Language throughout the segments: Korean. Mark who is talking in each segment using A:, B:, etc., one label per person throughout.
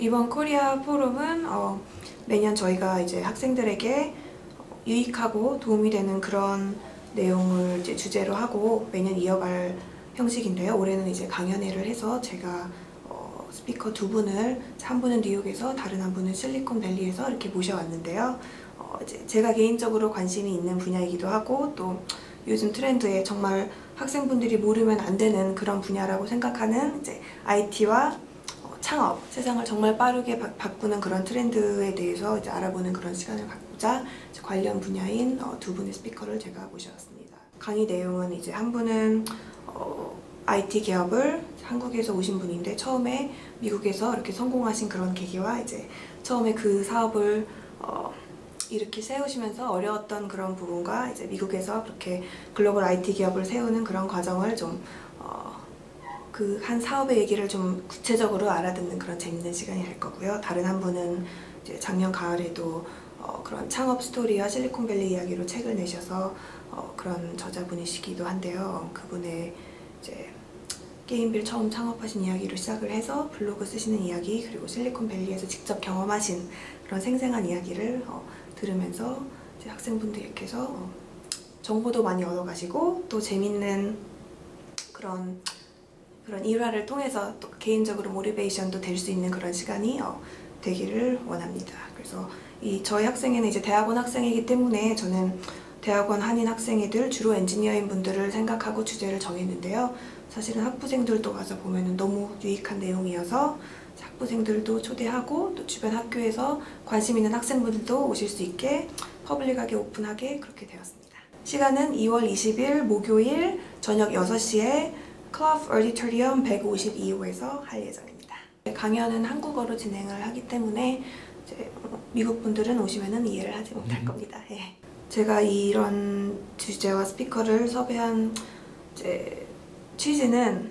A: 이번 코리아 포럼은 어, 매년 저희가 이제 학생들에게 유익하고 도움이 되는 그런 내용을 이제 주제로 하고 매년 이어갈 형식인데요. 올해는 이제 강연회를 해서 제가 어, 스피커 두 분을 한 분은 뉴욕에서 다른 한 분은 실리콘밸리에서 이렇게 모셔왔는데요. 어, 제가 개인적으로 관심이 있는 분야이기도 하고 또 요즘 트렌드에 정말 학생분들이 모르면 안 되는 그런 분야라고 생각하는 이제 IT와 어, 창업, 세상을 정말 빠르게 바, 바꾸는 그런 트렌드에 대해서 이제 알아보는 그런 시간을 갖고자 관련 분야인 어, 두 분의 스피커를 제가 모셔왔습니다. 강의 내용은 이제 한 분은 어, IT 기업을 한국에서 오신 분인데 처음에 미국에서 이렇게 성공하신 그런 계기와 이제 처음에 그 사업을 어, 이렇게 세우시면서 어려웠던 그런 부분과 이제 미국에서 그렇게 글로벌 IT 기업을 세우는 그런 과정을 좀 어, 그 한 사업의 얘기를 좀 구체적으로 알아듣는 그런 재밌는 시간이 될 거고요. 다른 한 분은 작년 가을에도 어, 그런 창업 스토리와 실리콘밸리 이야기로 책을 내셔서 어, 그런 저자분이시기도 한데요. 그분의 이제 게임빌 처음 창업하신 이야기로 시작을 해서 블로그 쓰시는 이야기 그리고 실리콘밸리에서 직접 경험하신 그런 생생한 이야기를 어, 들으면서 학생분들께서 어, 정보도 많이 얻어가시고 또 재밌는 그런 그런 일화를 통해서 또 개인적으로 모티베이션도 될 수 있는 그런 시간이 어, 되기를 원합니다. 그래서 이 저희 학생회는 이제 대학원 학생이기 때문에 저는 대학원 한인 학생회들 주로 엔지니어인 분들을 생각하고 주제를 정했는데요. 사실은 학부생들도 와서 보면 너무 유익한 내용이어서 학부생들도 초대하고 또 주변 학교에서 관심 있는 학생분들도 오실 수 있게 퍼블릭하게 오픈하게 그렇게 되었습니다. 시간은 2월 20일 목요일 저녁 6시에 클럽 어디토리엄 152호에서 할 예정입니다. 강연은 한국어로 진행을 하기 때문에 미국 분들은 오시면은 이해를 하지 못할 겁니다. 예. 제가 이런 주제와 스피커를 섭외한 취지는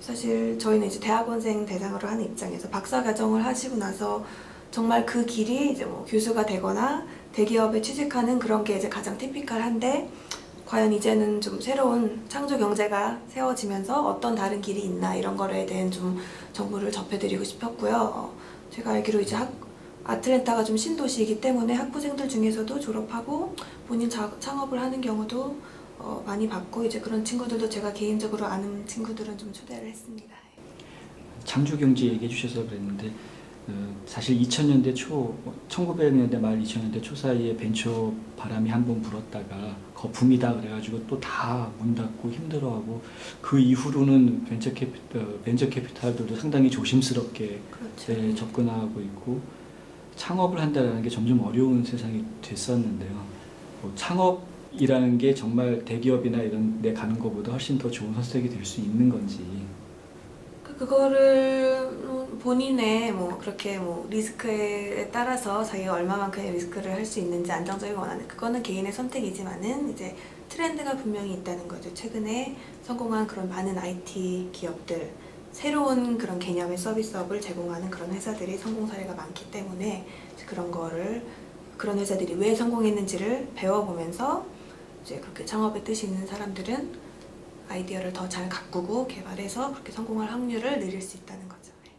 A: 사실 저희는 이제 대학원생 대상으로 하는 입장에서 박사 과정을 하시고 나서 정말 그 길이 이제 뭐 교수가 되거나 대기업에 취직하는 그런 게 이제 가장 티피컬한데 과연 이제는 좀 새로운 창조 경제가 세워지면서 어떤 다른 길이 있나 이런 거에 대한 좀 정보를 접해드리고 싶었고요. 어, 제가 알기로 이제 학, 아틀랜타가 좀 신도시이기 때문에 학부생들 중에서도 졸업하고 본인 자, 창업을 하는 경우도 어, 많이 봤고 이제 그런 친구들도 제가 개인적으로 아는 친구들은 좀 초대를 했습니다.
B: 창조 경제 얘기해 주셔서 그랬는데 어, 사실 2000년대 초, 1900년대 말 2000년대 초 사이에 벤처 바람이 한 번 불었다가 거품이다 그래가지고 또 다 문 닫고 힘들어하고 그 이후로는 벤처 캐피탈, 벤처 캐피탈들도 상당히 조심스럽게
A: 그렇죠.
B: 네, 접근하고 있고 창업을 한다는 게 점점 어려운 세상이 됐었는데요. 뭐 창업이라는 게 정말 대기업이나 이런 데 가는 것보다 훨씬 더 좋은 선택이 될 수 있는 건지
A: 그- 그거를 음, 본인의 뭐 그렇게 뭐 리스크에 따라서 자기가 얼마만큼의 리스크를 할 수 있는지 안정적이고 원하는 그거는 개인의 선택이지만은 이제 트렌드가 분명히 있다는 거죠. 최근에 성공한 그런 많은 IT 기업들 새로운 그런 개념의 서비스업을 제공하는 그런 회사들이 성공 사례가 많기 때문에 그런 거를 그런 회사들이 왜 성공했는지를 배워보면서 이제 그렇게 창업의 뜻이 있는 사람들은 아이디어를 더 잘 가꾸고 개발해서 그렇게 성공할 확률을 늘릴 수 있다는 거죠. 네.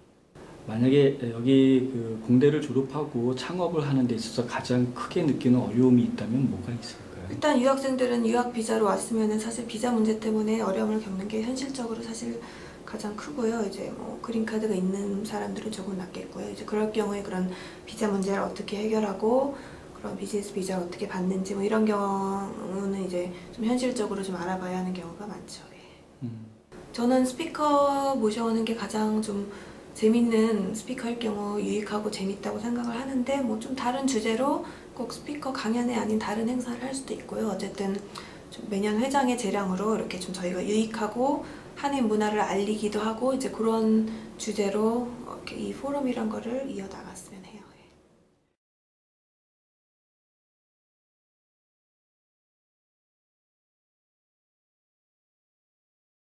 B: 만약에 여기 그 공대를 졸업하고 창업을 하는 데 있어서 가장 크게 느끼는 어려움이 있다면 뭐가 있을까요?
A: 일단 유학생들은 유학 비자로 왔으면은 사실 비자 문제 때문에 어려움을 겪는 게 현실적으로 사실 가장 크고요. 이제 뭐 그린 카드가 있는 사람들은 조금 낫겠고요. 이제 그럴 경우에 그런 비자 문제를 어떻게 해결하고 그런 비즈니스 비자를 어떻게 받는지 뭐 이런 경우는 이제 좀 현실적으로 좀 알아봐야 하는 경우가 많죠. 예.
B: 음.
A: 저는 스피커 모셔오는 게 가장 좀 재밌는 스피커일 경우 유익하고 재밌다고 생각을 하는데 뭐 좀 다른 주제로 꼭 스피커 강연이 아닌 다른 행사를 할 수도 있고요. 어쨌든 좀 매년 회장의 재량으로 이렇게 좀 저희가 유익하고 한인 문화를 알리기도 하고 이제 그런 주제로 이렇게 이 포럼이란 거를 이어나갔으면 해요.